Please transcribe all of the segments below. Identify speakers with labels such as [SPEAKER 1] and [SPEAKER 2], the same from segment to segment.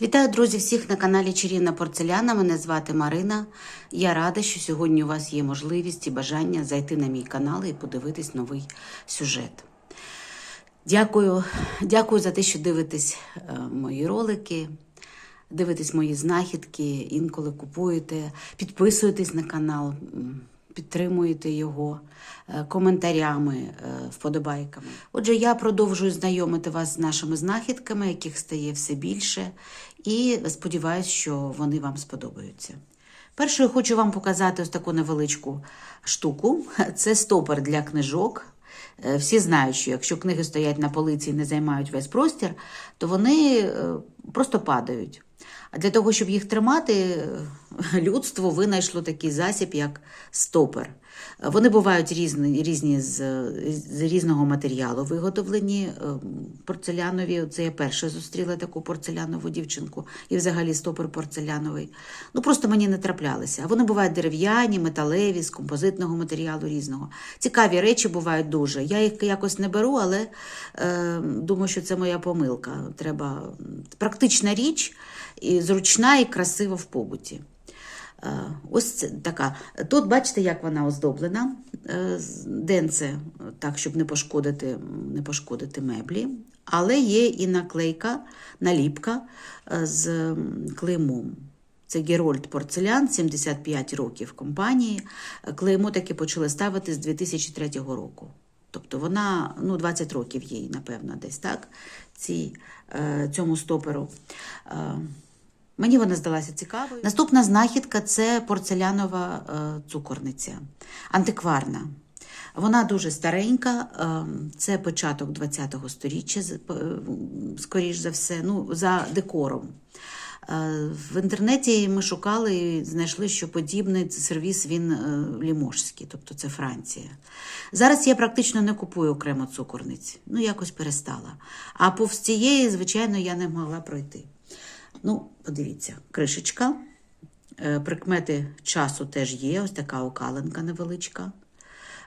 [SPEAKER 1] Вітаю, друзі, всіх на каналі Чарівна Порцеляна. Мене звати Марина. Я рада, що сьогодні у вас є можливість і бажання зайти на мій канал і подивитись новий сюжет. Дякую, дякую за те, що дивитесь е, мої ролики, дивитесь мої знахідки, інколи купуєте, підписуєтесь на канал, підтримуєте його е, коментарями, е, вподобайками. Отже, я продовжую знайомити вас з нашими знахідками, яких стає все більше, і сподіваюся, що вони вам сподобаються. Першою хочу вам показати ось таку невеличку штуку. Це стопор для книжок. Е, Всі знають, що якщо книги стоять на полиці і не займають весь простір, то вони просто падають. А для того, щоб їх тримати, людство винайшло такий засіб, як стопер. Вони бувають різні, різні з, з різного матеріалу виготовлені. е, Порцелянові. Це я перше зустріла таку порцелянову дівчинку і взагалі стопор порцеляновий. Ну просто мені не траплялися. А вони бувають дерев'яні, металеві, з композитного матеріалу різного. Цікаві речі бувають дуже. Я їх якось не беру, але е, думаю, що це моя помилка. Треба практична річ, і зручна і красива в побуті. Е, Ось така. Тут бачите, як вона оздоблена. Е, Денце, так, щоб не пошкодити, не пошкодити меблі. Але є і наклейка, наліпка е, з клеймом. Це Герольд Порцелян, 75 років компанії. Е, Клеймо таки почали ставити з 2003 року. Тобто вона ну, 20 років їй, напевно, десь так, цій, е, цьому стоперу. Мені вона здалася цікавою. Наступна знахідка це порцелянова е, цукорниця, антикварна. Вона дуже старенька, е, це початок ХХ століття, з- е, скоріш за все, ну, за декором. В інтернеті ми шукали і знайшли, що подібний сервіс він ліможський, тобто це Франція. Зараз я практично не купую окремо цукорниць, ну якось перестала. А повз цієї, звичайно, я не могла пройти. Ну, подивіться, кришечка. Е, Прикмети часу теж є, ось така окаленка невеличка.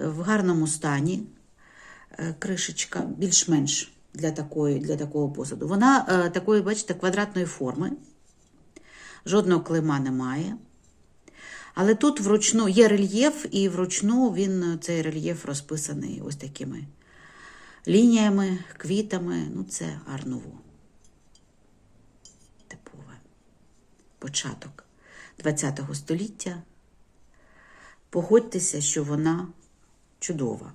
[SPEAKER 1] Е, В гарному стані е, кришечка, більш-менш для, такої, для такого посуду. Вона такої, бачите, квадратної форми. Жодного клейма немає. Але тут вручну є рельєф, і вручну він, цей рельєф розписаний ось такими лініями, квітами. Ну, це арнуво. Початок ХХ століття. Погодьтеся, що вона чудова.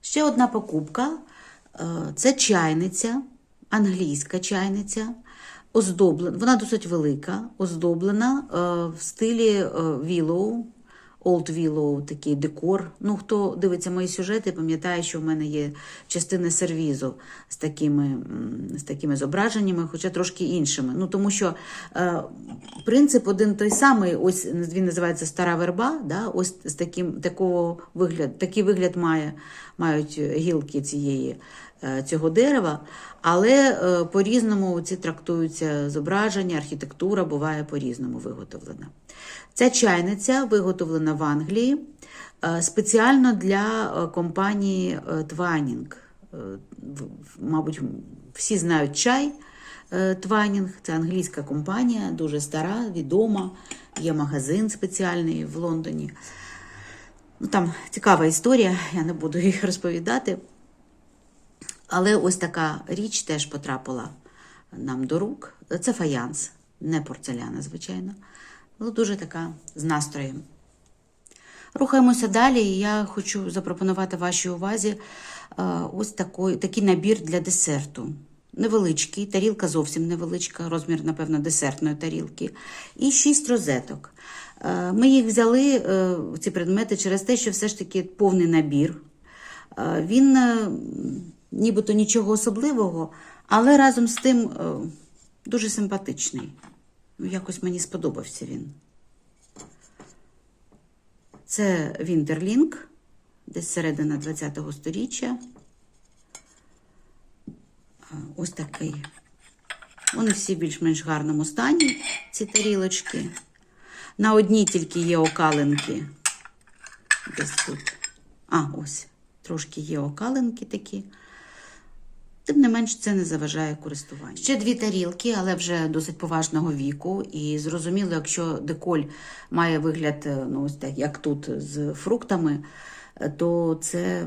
[SPEAKER 1] Ще одна покупка е, це чайниця, англійська чайниця, оздоблена, вона досить велика, оздоблена е, в стилі е, Willow, Old Willow, такий декор. Ну, хто дивиться мої сюжети, пам'ятає, що в мене є частини сервізу з такими, з такими зображеннями, хоча трошки іншими. Ну, тому що е, принцип один той самий, ось він називається стара верба, да? ось з таким, такого вигляд, такий вигляд має, мають гілки цієї, цього дерева, але е, по-різному ці трактуються зображення, архітектура буває по-різному виготовлена. Ця чайниця виготовлена в Англії е, спеціально для е, компанії е. Е, в- Мабуть, всі знають чай е, Це англійська компанія, дуже стара, відома. Є магазин спеціальний в Лондоні. Ну, там цікава історія, я не буду їх розповідати. Але ось така річ теж потрапила нам до рук. Це фаянс, не порцеляна, звичайно. Але дуже така з настроєм. Рухаємося далі, і я хочу запропонувати вашій увазі е, ось такий, такий набір для десерту. Невеличкий, тарілка зовсім невеличка, розмір, напевно, десертної тарілки. І шість розеток. Е, Ми їх взяли, е, ці предмети, через те, що все ж таки повний набір. Він нібито нічого особливого, але разом з тим е, дуже симпатичний. Ну, Якось мені сподобався він. Це Вінтерлінг, десь середина ХХ століття. А, Ось такий. Вони всі в більш-менш гарному стані, ці тарілочки. На одній тільки є окалинки. Десь тут. А, ось. Трошки є окалинки такі. Тим не менш, це не заважає користуванню. Ще дві тарілки, але вже досить поважного віку. І зрозуміло, якщо деколь має вигляд, е, ну ось так, як тут з фруктами, е, то це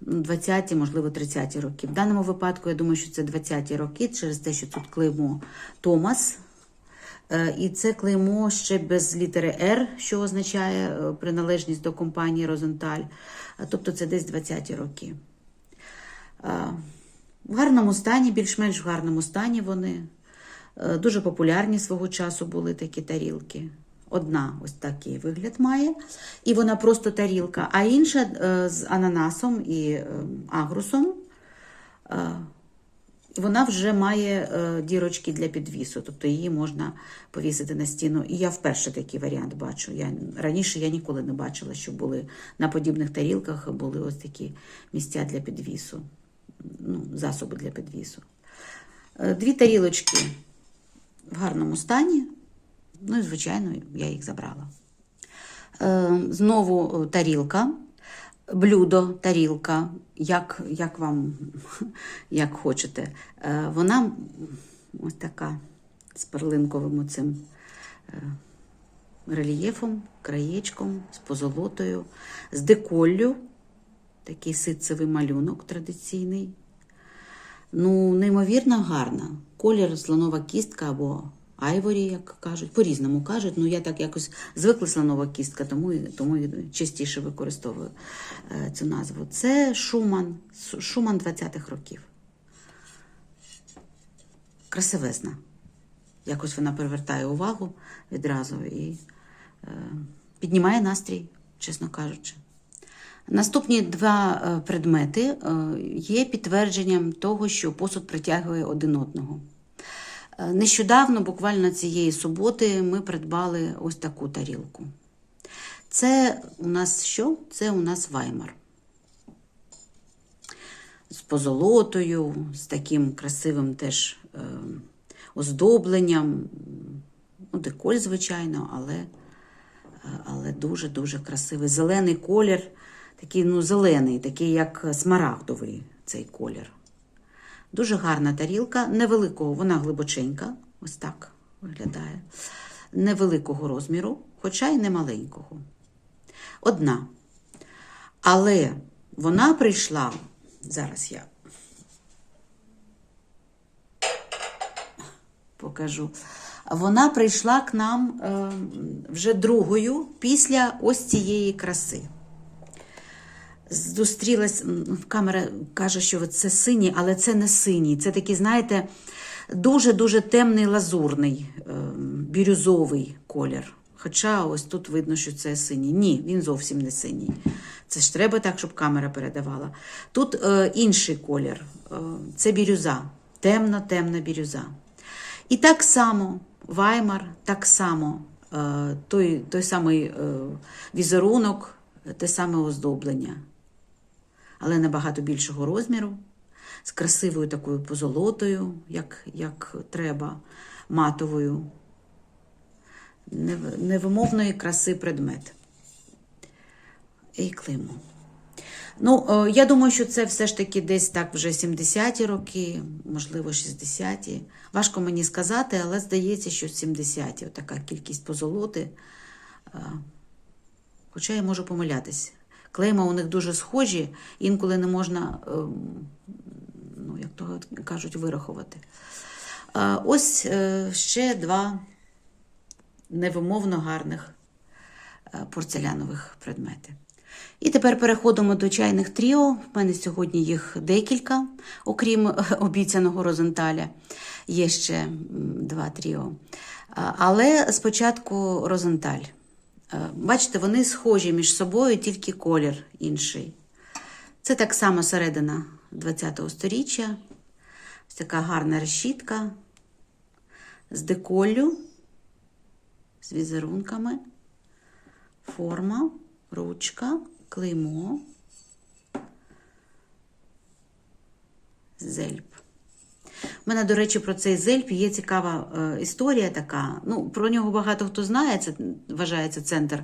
[SPEAKER 1] ну, 20-ті, можливо, 30-ті роки. В даному випадку, я думаю, що це 20-ті роки, через те, що тут клеймо Томас. Е, І це клеймо ще без літери R, що означає приналежність до компанії Розенталь. Тобто це десь 20-ті роки. В гарному стані, більш-менш в гарному стані вони. Е, Дуже популярні свого часу були такі тарілки. Одна ось такий вигляд має, і вона просто тарілка, а інша е, з ананасом і е, агрусом. Вона вже має дірочки для підвісу, тобто її можна повісити на стіну. І я вперше такий варіант бачу. Я, раніше я ніколи не бачила, що були на подібних тарілках були ось такі місця для підвісу, ну, засоби для підвісу. Е, Дві тарілочки в гарному стані. Ну і, звичайно, я їх забрала. Е, Знову е, тарілка, блюдо, тарілка, як, як вам як хочете. Вона ось така з перлинковим цим рельєфом, краєчком, з позолотою, з деколлю, такий ситцевий малюнок традиційний. Ну, неймовірно гарна. Колір слонова кістка або айворі, як кажуть, по-різному кажуть. Ну, я так якось звикла слонова кістка, тому, тому частіше використовую е, цю назву. Це Шуман, Шуман 20-х років. Красивезна. Якось вона привертає увагу відразу і е, піднімає настрій, чесно кажучи. Наступні два е, предмети е, є підтвердженням того, що посуд притягує один одного. Е, Нещодавно, буквально цієї суботи, ми придбали ось таку тарілку. Це у нас що? Це у нас ваймар. З позолотою, з таким красивим теж оздобленням. Ну, деколь, звичайно, але дуже-дуже красивий. Зелений колір, такий ну, зелений, такий як смарагдовий цей колір. Дуже гарна тарілка, невеликого, вона глибоченька, ось так виглядає. Невеликого розміру, хоча й не маленького. Одна. Але вона прийшла, зараз я покажу. Вона прийшла к нам е, вже другою після ось цієї краси. Зустрілась, камера каже, що це синій, але це не синій. Це такий, знаєте, дуже-дуже темний лазурний, е, бірюзовий колір. Хоча ось тут видно, що це синій. Ні, він зовсім не синій. Це ж треба так, щоб камера передавала. Тут е, інший колір. Е, це бірюза, темна-темна бірюза. І так само Ваймар, так само е, той, той самий е, візерунок, те саме оздоблення, але набагато більшого розміру, з красивою такою позолотою, як, як треба, матовою, невимовної краси предмет. І клеймо. Ну, е, я думаю, що це все ж таки десь так вже 70-ті роки, можливо, 60-ті. Важко мені сказати, але здається, що 70-ті. Така кількість позолоти. Е, Хоча я можу помилятись. Клейма у них дуже схожі, інколи не можна, ем, ну, як то кажуть, вирахувати. Е, Ось е, ще два невимовно гарних е, порцелянових предмети. І тепер переходимо до чайних тріо. В мене сьогодні їх декілька, окрім е, обіцяного розенталя. Є ще два тріо. Але спочатку розенталь. Е, Бачите, вони схожі між собою, тільки колір інший. Це так само середина ХХ століття. Ось така гарна решітка з деколлю, з візерунками, форма, ручка, клеймо, зельб. Мене, до речі, про цей зельп є цікава е, історія така. Ну, про нього багато хто знає. Це вважається центр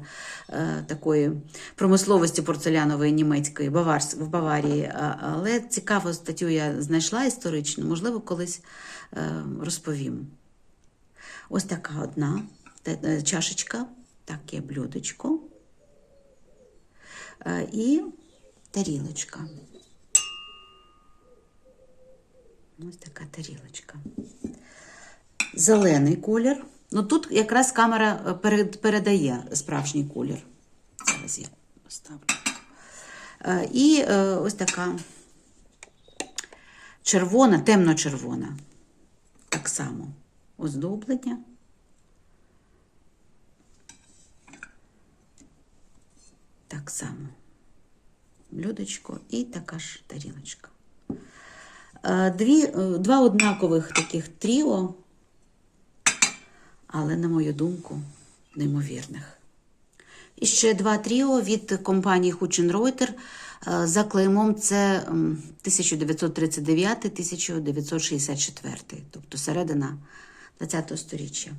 [SPEAKER 1] е, такої промисловості порцелянової німецької Баварс, в Баварії. Але цікаву статтю я знайшла історичну, можливо, колись е, розповім. Ось така одна е, чашечка, таке блюдечко е, і тарілочка. Ось така тарілочка. Зелений колір. Ну тут якраз камера е, передає справжній колір. Зараз я поставлю. Е, І е, ось така червона, темно-червона. Так само оздоблення. Так само блюдечко і така ж тарілочка. Е, Дві, е, два однакових таких тріо, але, на мою думку, неймовірних. І ще два тріо від компанії Хученройтер е, за клеймом це 1939-1964, тобто середина ХХ століття.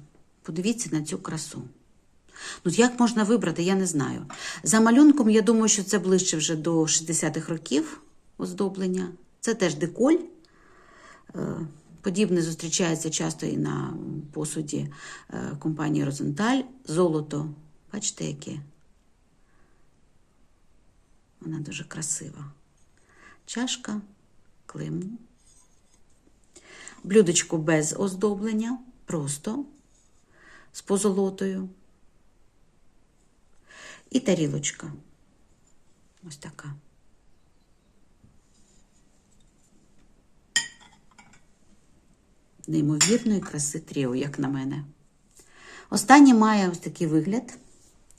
[SPEAKER 1] Подивіться на цю красу. Ну, як можна вибрати, я не знаю. За малюнком, я думаю, що це ближче вже до 60-х років оздоблення. Це теж деколь. Е, Подібне зустрічається часто і на посуді е, компанії Розенталь. Золото. Бачите, яке? Вона дуже красива. Чашка, клеймо. Блюдечко без оздоблення, просто з позолотою. І тарілочка. Ось така. Неймовірної краси тріо, як на мене. Останнє має ось такий вигляд.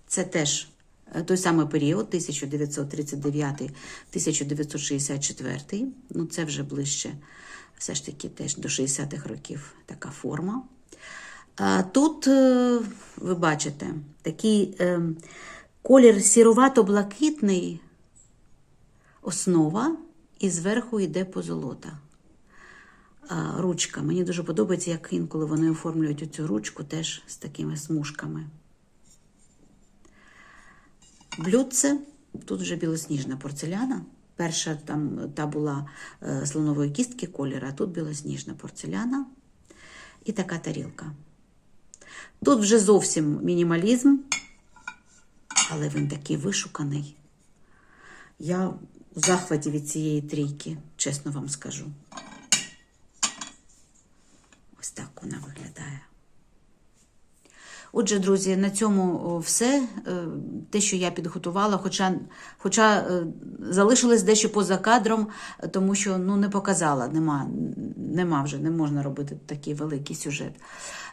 [SPEAKER 1] Це теж е, той самий період, 1939-1964. Ну, це вже ближче, все ж таки, теж до 60-х років така форма. Тут е, ви бачите такий е, колір сірувато-блакитний основа, і зверху йде позолота. Ручка. Мені дуже подобається, як інколи вони оформлюють оцю ручку теж з такими смужками. Блюдце, тут вже білосніжна порцеляна. Перша там та була е, слонової кістки кольору, а тут білосніжна порцеляна і така тарілка. Тут вже зовсім мінімалізм, але він такий вишуканий. Я в захваті від цієї трійки, чесно вам скажу. Так вона виглядає. Отже, друзі, на цьому все. Е, Те, що я підготувала, хоча, хоча е, залишилось дещо поза кадром, тому що ну, не показала, нема, нема вже, не можна робити такий великий сюжет.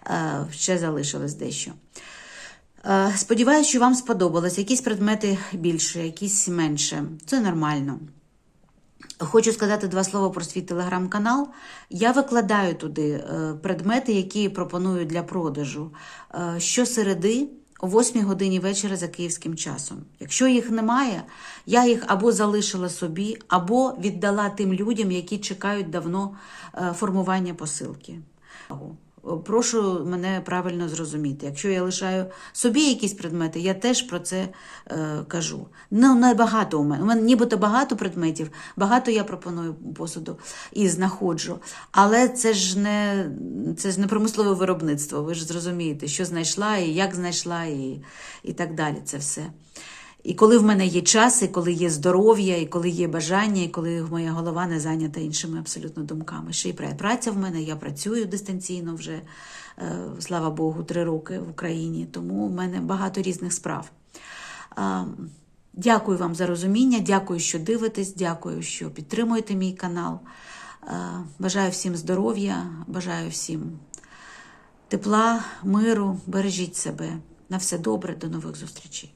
[SPEAKER 1] Е, Ще залишилось дещо. Сподіваюсь, що вам сподобалось. Якісь предмети більше, якісь менше. Це нормально. Хочу сказати два слова про свій телеграм-канал. Я викладаю туди е, предмети, які пропоную для продажу е, щосереди о 8 годині вечора за київським часом. Якщо їх немає, я їх або залишила собі, або віддала тим людям, які чекають давно е, формування посилки. Прошу мене правильно зрозуміти. Якщо я лишаю собі якісь предмети, я теж про це е, кажу. Ну, небагато у мене. У мене нібито багато предметів, багато я пропоную посуду і знаходжу. Але це ж не, це ж не промислове виробництво. Ви ж зрозумієте, що знайшла і як знайшла, і, і так далі. Це все. І коли в мене є час, і коли є здоров'я, і коли є бажання, і коли моя голова не зайнята іншими абсолютно думками. Ще й праця в мене, я працюю дистанційно вже, е, слава Богу, три роки в Україні, тому в мене багато різних справ. Дякую вам за розуміння, дякую, що дивитесь, дякую, що підтримуєте мій канал. Бажаю всім здоров'я, бажаю всім тепла, миру, бережіть себе. На все добре, до нових зустрічей.